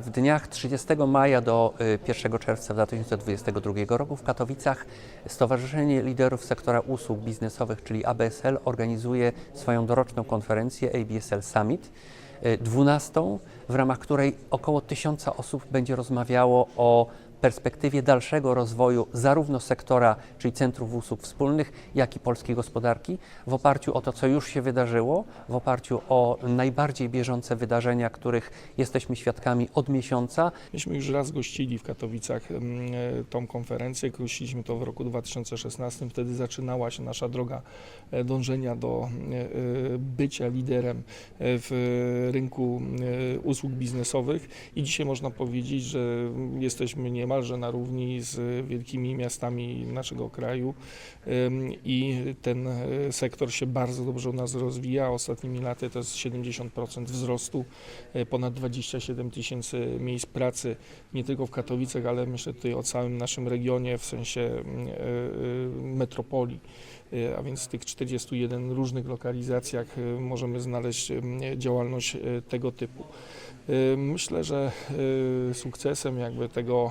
W dniach 30 maja do y, 1 czerwca 2022 roku w Katowicach Stowarzyszenie Liderów Sektora Usług Biznesowych, czyli ABSL, organizuje swoją doroczną konferencję ABSL Summit, y, 12, w ramach której około tysiąca osób będzie rozmawiało o perspektywie dalszego rozwoju zarówno sektora, czyli centrów usług wspólnych, jak i polskiej gospodarki, w oparciu o to, co już się wydarzyło, w oparciu o najbardziej bieżące wydarzenia, których jesteśmy świadkami od miesiąca, Myśmy już raz gościli w Katowicach mm, e, tą konferencję, gościliśmy to w roku 2016, wtedy zaczynała się nasza droga e, dążenia do e, bycia liderem w rynku usług biznesowych. I dzisiaj można powiedzieć, że jesteśmy niemalże na równi z wielkimi miastami naszego kraju i ten e, sektor się bardzo dobrze u nas rozwija. Ostatnimi laty to jest 70% wzrostu, e, ponad 27 tysięcy miejsc pracy, nie tylko w Katowicach, ale myślę tutaj o całym naszym regionie, w sensie mm, e, metropolii. A więc w tych 41 różnych lokalizacjach możemy znaleźć działalność tego typu. Myślę, że sukcesem jakby tego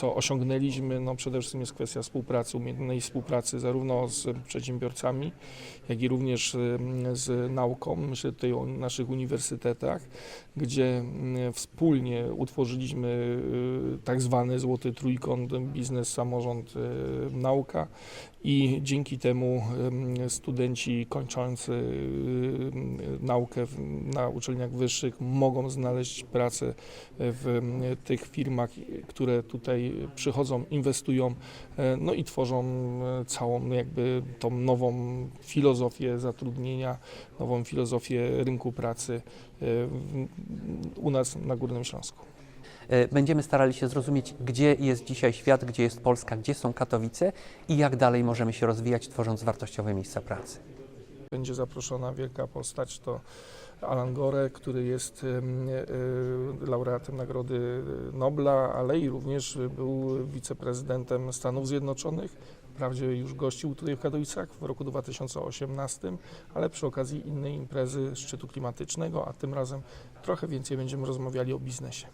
co osiągnęliśmy, no przede wszystkim jest kwestia współpracy, umiejętnej współpracy zarówno z przedsiębiorcami, jak i również em, z nauką. Myślę tutaj o naszych uniwersytetach, gdzie em, wspólnie utworzyliśmy y, tak zwany złoty trójkąt biznes, samorząd, y, nauka i dzięki temu em, studenci kończący y, naukę na uczelniach wyższych mogą znaleźć pracę w tych firmach, które tutaj przychodzą, inwestują, e, no i tworzą e, całą jakby tą nową filozofię zatrudnienia, nową filozofię rynku pracy e, u nas na Górnym Śląsku. Będziemy starali się zrozumieć, gdzie jest dzisiaj świat, gdzie jest Polska, gdzie są Katowice i jak dalej możemy się rozwijać, tworząc wartościowe miejsca pracy. Będzie zaproszona wielka postać, to Alan Gore, który jest e, laureatem Nagrody Nobla, ale i również był wiceprezydentem Stanów Zjednoczonych. Wprawdzie już gościł tutaj w Katowicach w roku 2018, ale przy okazji innej imprezy szczytu klimatycznego, a tym razem trochę więcej będziemy rozmawiali o biznesie.